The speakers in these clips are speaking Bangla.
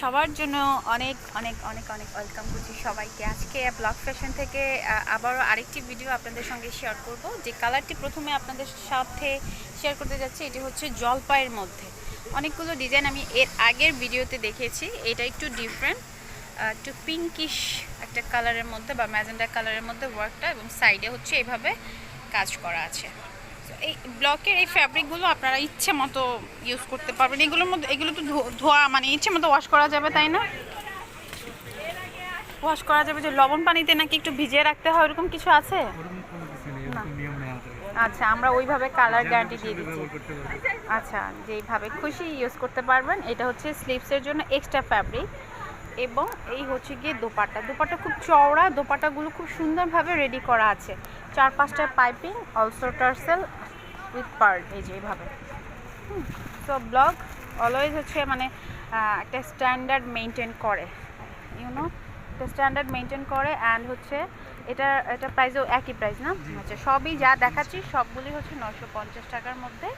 সবার জন্য অনেক অনেক অনেক অনেক ওয়েলকাম করছি সবাইকে। আজকে ব্লগ ফ্যাশন থেকে আবারও আরেকটি ভিডিও আপনাদের সঙ্গে শেয়ার করব। যে কালারটি প্রথমে আপনাদের সাথে শেয়ার করতে যাচ্ছি, এটি হচ্ছে জলপাইয়ের মধ্যে। অনেকগুলো ডিজাইন আমি এর আগের ভিডিওতে দেখেছি, এটা একটু ডিফারেন্ট একটু পিঙ্কিশ একটা কালারের মধ্যে বা ম্যাজেন্ডা কালারের মধ্যে ওয়ার্কটা এবং সাইডে হচ্ছে এইভাবে কাজ করা আছে। এই ব্লকের এই ফ্যাব্রিকগুলো আপনারা ইচ্ছে মতো ইউজ করতে পারবেন। এগুলোর মধ্যে এগুলো তো ধোয়া মানে ইচ্ছে মতো ওয়াশ করা যাবে, তাই না? ওয়াশ করা যাবে যে লবণ পানিতে নাকি একটু ভিজিয়ে রাখতে হয় এরকম কিছু আছে? আচ্ছা আমরা ওইভাবে কালার গ্যারান্টি দিয়ে দিচ্ছি। আচ্ছা যেইভাবে খুশি ইউজ করতে পারবেন, এটা হচ্ছে স্লিভসের জন্য এক্সট্রা ফ্যাব্রিক এবং এই হচ্ছে গিয়ে দোপাটা দোপাট্টা খুব চওড়া দোপাটাগুলো খুব সুন্দরভাবে রেডি করা আছে। চার পাঁচটা piping also tassel with pearl এই যে এইভাবে সো ব্লগ অলওয়েজ হচ্ছে মানে একটা স্ট্যান্ডার্ড মেনটেন করে ইউনো একটা স্ট্যান্ডার্ড মেনটেন করে অ্যান্ড হচ্ছে এটা এটা প্রাইসও একই প্রাইস না? আচ্ছা সবই যা দেখাচ্ছি সবগুলি হচ্ছে নশো পঞ্চাশ টাকার মধ্যে।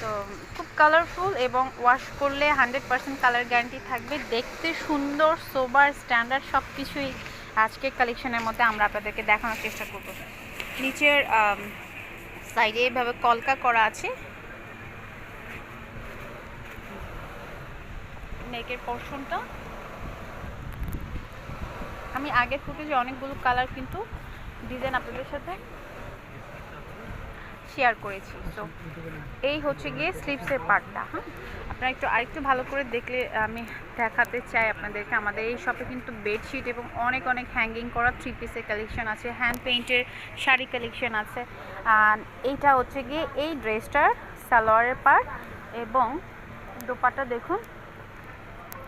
তো খুব কালারফুল এবং ওয়াশ করলে হান্ড্রেড পার্সেন্ট কালার গ্যারান্টি থাকবে। দেখতে সুন্দর সোবার স্ট্যান্ডার্ড সব কিছুই আজকের কালেকশনের মধ্যে আমরা আপনাদেরকে দেখানোর চেষ্টা করব। নিচের সাইডে এভাবে কলকা করা আছে। নেকের পোর্শনটা আমি আগের ফুটেজে অনেকগুলো কালার কিন্তু ডিজাইন আপনাদের সাথে শেয়ার করেছি। তো এই হচ্ছে গিয়ে স্লিপসের পার্টটা হ্যাঁ আপনারা একটু আরেকটু ভালো করে দেখলে আমি দেখাতে চাই আপনাদেরকে। আমাদের এই শপে কিন্তু বেডশিট এবং অনেক অনেক হ্যাঙ্গিং করা থ্রি পিসের কালেকশন আছে। হ্যান্ড পেইন্টের শাড়ি কালেকশন আছে। আর এইটা হচ্ছে গিয়ে এই ড্রেসটার সালোয়ারের পার্ট এবং দোপাট্টা দেখুন।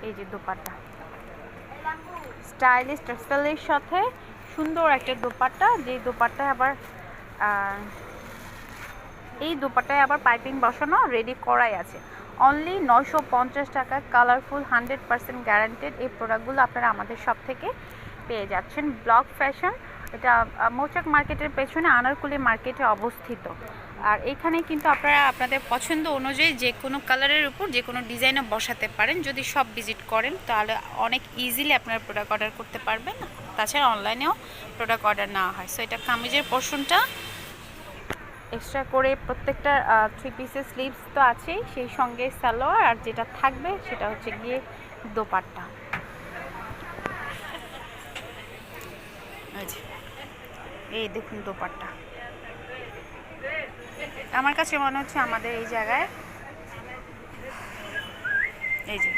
এই যে দোপাট্টা। স্টাইলিশ টেক্সটাইলের সাথে সুন্দর একটা দোপাট্টা। যে দোপাট্টায় আবার এই দোপাট্টায় আবার পাইপিং বসানো রেডি করাই আছে। অনলি নয়শো পঞ্চাশ টাকা কালারফুল হান্ড্রেড পার্সেন্ট গ্যারান্টেড এই প্রোডাক্টগুলো আপনারা আমাদের সব থেকে পেয়ে যাচ্ছেন। ব্লক ফ্যাশন এটা মৌচাক মার্কেটের পেছনে আনারকুলি মার্কেটে অবস্থিত। আর এখানে কিন্তু আপনারা আপনাদের পছন্দ অনুযায়ী যে কোনো কালারের উপর, যে কোনো ডিজাইনও বসাতে পারেন। যদি সব ভিজিট করেন, তাহলে অনেক ইজিলি আপনারা প্রোডাক্ট অর্ডার করতে পারবেন। তাছাড়া অনলাইনেও প্রোডাক্ট অর্ডার নেওয়া হয়। সো এটা কামিজের পোর্শনটা এক্সট্রা করে প্রত্যেকটা থ্রি পিসের স্লিভস তো আছেই, সেই সঙ্গে সালোয়ার আর যেটা থাকবে সেটা হচ্ছে গিয়ে দোপাট্টা। এই দেখুন দোপাট্টা। আমার কাছে মনে হচ্ছে আমাদের এই জায়গায়, এই যে।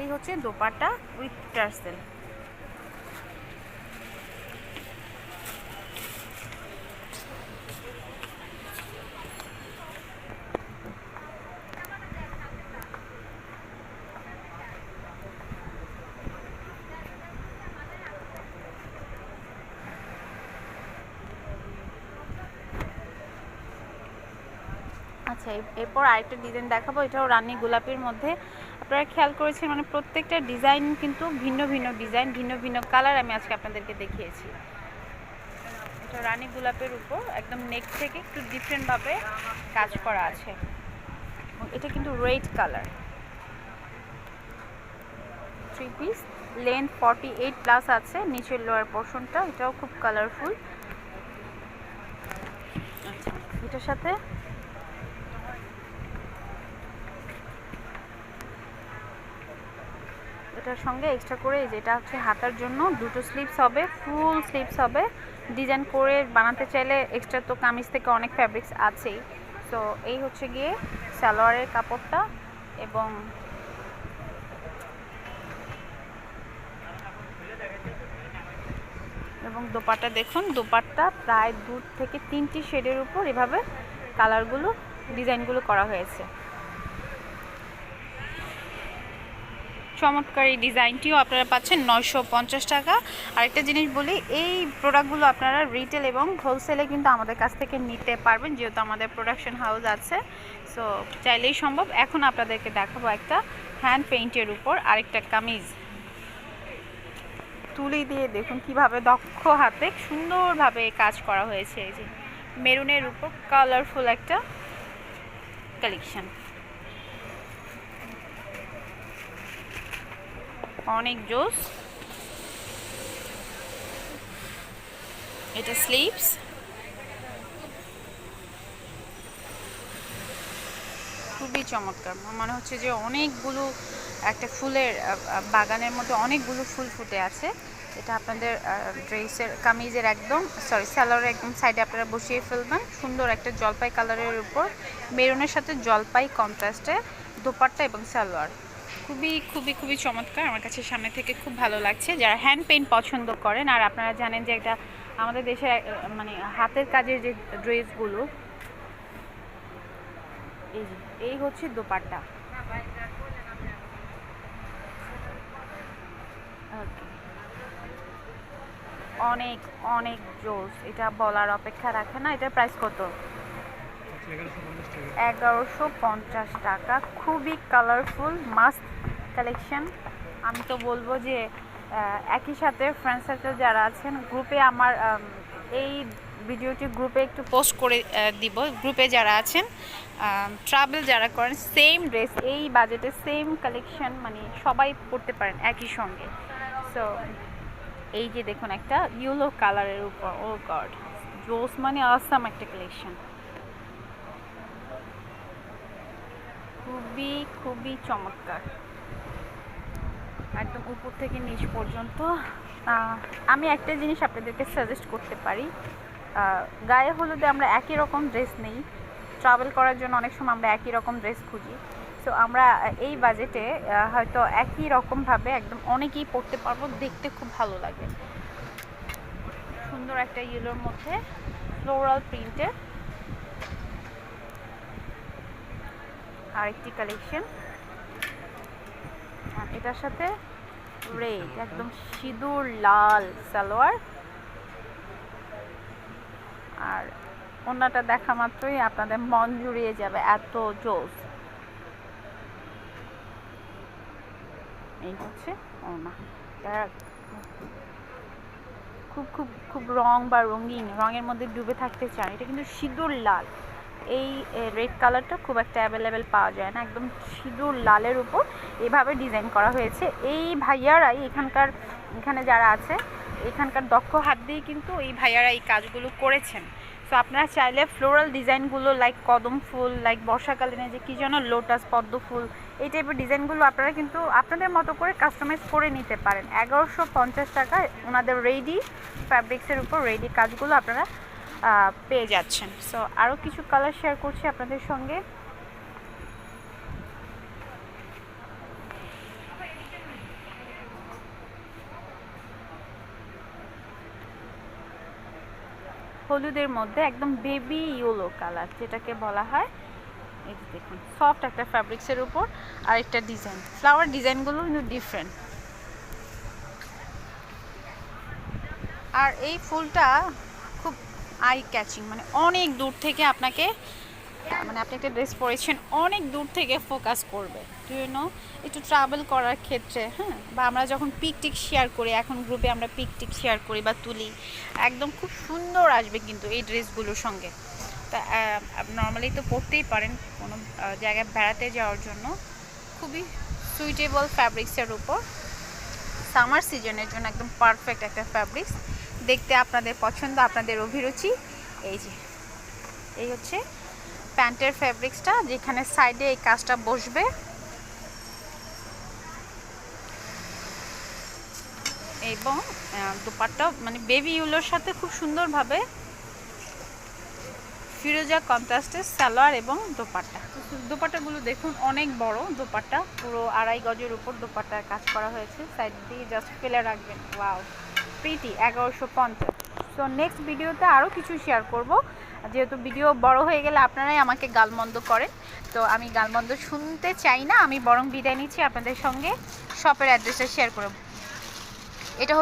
এই হচ্ছে দোপাট্টা উইথ টার্সেল আচ্ছা এরপর আরেকটা ডিজাইন দেখাবো, এটাও রানী গোলাপির মধ্যে। আপনারা খেয়াল করেছেন মানে প্রত্যেকটা ডিজাইন কিন্তু ভিন্ন ভিন্ন ডিজাইন ভিন্ন ভিন্ন কালার আমি আজকে আপনাদেরকে দেখিয়েছি। এটা রানী গোলাপের উপর, একদম নেক থেকে একটু ডিফারেন্টভাবে কাজ করা আছে। এটা কিন্তু red colour three piece length forty eight plus আছে, নিচের লোয়ার পোর্শনটা এটাও খুব কালারফুল আচ্ছা এটার সাথে এটার সঙ্গে এক্সট্রা করে যেটা হচ্ছে হাতার জন্য, দুটো স্লিপস হবে ফুল স্লিপস হবে। ডিজাইন করে বানাতে চাইলে এক্সট্রা তো কামিজ থেকে অনেক ফ্যাব্রিক্স আছেই। তো এই হচ্ছে গিয়ে সালোয়ারের কাপড়টা এবং এবং দোপাট্টা দেখুন, দোপাট্টা প্রায় দু থেকে তিনটি শেডের উপর এভাবে কালারগুলো ডিজাইনগুলো করা হয়েছে। চমৎকার এই ডিজাইনটিও আপনারা পাচ্ছেন নয়শো পঞ্চাশ টাকা। আরেকটা জিনিস বলি, এই প্রোডাক্টগুলো আপনারা রিটেল এবং হোলসেলে কিন্তু আমাদের কাছ থেকে নিতে পারবেন, যেহেতু আমাদের প্রোডাকশন হাউস আছে। সো চাইলেই সম্ভব, এখন আপনাদেরকে দেখাবো একটা হ্যান্ড পেইন্টের উপর আরেকটা কামিজ। তুলি দিয়ে দেখুন কীভাবে দক্ষ হাতে সুন্দরভাবে কাজ করা হয়েছে এই যে। মেরুনের উপর কালারফুল একটা কালেকশন অনেক জোস। এটা স্লিভস খুবই চমৎকার। মনে হচ্ছে যে অনেকগুলো একটা ফুলের বাগানের মধ্যে অনেকগুলো ফুল ফুটে আছে। এটা আপনাদের ড্রেসের, কামিজের একদম সরি স্যালোয়ারের একদম সাইডে আপনারা বসিয়ে ফেলবেন। সুন্দর একটা জলপাই কালারের উপর। মেরুনের সাথে জলপাই কন্ট্রাস্টে দোপাট্টা এবং সালোয়ার। খুবই খুবই খুবই চমৎকার। আমার কাছে সামনে থেকে খুব ভালো লাগছে। যারা হ্যান্ড পেইন্ট পছন্দ করেন, আর আপনারা জানেন যে এটা আমাদের দেশে মানে হাতের কাজের যে ড্রেসগুলো, এই এই হচ্ছে দোপাট্টা. অনেক অনেক জোস। এটা বলার অপেক্ষা রাখে না। এটার প্রাইস কত? এগারোশো পঞ্চাশ টাকা। খুবই কালারফুল মাস্ট কালেকশন আমি তো বলব যে একই সাথে ফ্রেন্ড সার্কেল যারা আছেন গ্রুপে আমার এই ভিডিওটি গ্রুপে একটু পোস্ট করে দিব। গ্রুপে যারা আছেন ট্রাভেল যারা করেন সেম ড্রেস এই বাজেটে সেম কালেকশন মানে সবাই পড়তে পারেন একই সঙ্গে। সো এই যে দেখুন একটা ইয়েলো কালারের উপর ও গড জোস মানে আসাম একটা কালেকশন খুবই খুবই চমৎকার। একদম উপর থেকে নিচ পর্যন্ত। আমি একটা জিনিস আপনাদেরকে সাজেস্ট করতে পারি। গায়ে হলুদে আমরা একই রকম ড্রেস নেই। ট্রাভেল করার জন্য অনেক সময় আমরা একই রকম ড্রেস খুঁজি। সো আমরা এই বাজেটে হয়তো একই রকমভাবে একদম অনেকেই পরতে পারব, দেখতে খুব ভালো লাগে। সুন্দর একটা ইয়েলোর মধ্যে ফ্লোরাল প্রিন্টের আরেকটি কালেকশন এটার সাথে রেড একদম সিঁদুর লাল সালোয়ার। আর ওনাটা দেখা মাত্রই আপনাদের মন জুড়িয়ে যাবে, এত জোস। এই হচ্ছে ওনা। খুব খুব খুব রং বা রঙিন, রঙের মধ্যে ডুবে থাকতে চান এটা কিন্তু সিঁদুর লাল। এই রেড কালারটা খুব একটা অ্যাভেলেবেল পাওয়া যায় না। একদম সিঁদুর লালের উপর এভাবে ডিজাইন করা হয়েছে। এই ভাইয়ারাই এখানকার, এখানে যারা আছে, এখানকার দক্ষ হাত দিয়ে কিন্তু এই ভাইয়ারা এই কাজগুলো করেছেন। সো আপনারা চাইলে ফ্লোরাল ডিজাইনগুলো লাইক কদম ফুল লাইক বর্ষাকালীনে যে কী যেন লোটাস পদ্ম ফুল, এই টাইপের ডিজাইনগুলো আপনারা কিন্তু আপনাদের মতো করে কাস্টমাইজ করে নিতে পারেন। এগারোশো পঞ্চাশ টাকায় ওনাদের রেডি ফ্যাব্রিক্সের উপর রেডি কাজগুলো আপনারা পেয়ে যাচ্ছেন। সো আরও কিছু কালার শেয়ার করছি আপনাদের সঙ্গে। হলুদের মধ্যে একদম বেবি ইয়েলো কালার যেটাকে বলা হয়। এই দেখুন সফট একটা ফ্যাব্রিক্সের উপর আর একটা ডিজাইন ফ্লাওয়ার ডিজাইনগুলো কিন্তু ডিফারেন্ট আর এই ফুলটা খুব আই ক্যাচিং মানে অনেক দূর থেকে আপনাকে মানে আপনি একটা ড্রেস পরেছেন, অনেক দূর থেকে ফোকাস করবে। টু ইউ নো একটু ট্রাভেল করার ক্ষেত্রে হ্যাঁ? বা আমরা যখন পিক টিক শেয়ার করি, এখন গ্রুপে আমরা পিক টিক শেয়ার করি বা তুলি, একদম খুব সুন্দর আসবে কিন্তু এই ড্রেসগুলোর সঙ্গে। তা নর্মালি তো পরতেই পারেন, কোনো জায়গায় বেড়াতে যাওয়ার জন্য। খুবই সুইটেবল ফ্যাব্রিক্সের উপর। সামার সিজনের জন্য একদম পারফেক্ট একটা ফ্যাব্রিক্স দেখতে আপনাদের পছন্দ আপনাদের অভিরুচি। এই যে এই হচ্ছে প্যান্টের ফ্যাব্রিক্সটা যেখানে সাইডে এই কাজটা বসবে। এবং আহ, মানে বেবি ইউলোর সাথে খুব সুন্দরভাবে ফিরোজা কন্ট্রাস্টের সালোয়ার এবং দোপাট্টা। দোপাট্টাগুলো দেখুন অনেক বড় দোপাট্টা পুরো আড়াই গজের উপর দোপাট্টার কাজ করা হয়েছে। সাইড দিয়ে জাস্ট ফেলে রাখবেন ওয়াও। প্রিটি এগারোশো পঞ্চাশ। সো নেক্সট ভিডিওতে আরও কিছু শেয়ার করব। যেহেতু ভিডিও বড় হয়ে গেলে আপনারাই আমাকে গালমন্দ করেন। তো, আমি গালমন্দ শুনতে চাই না, আমি বরং বিদায় নিচ্ছি আপনাদের সঙ্গে। শপের অ্যাড্রেসটা শেয়ার করব এটা হচ্ছে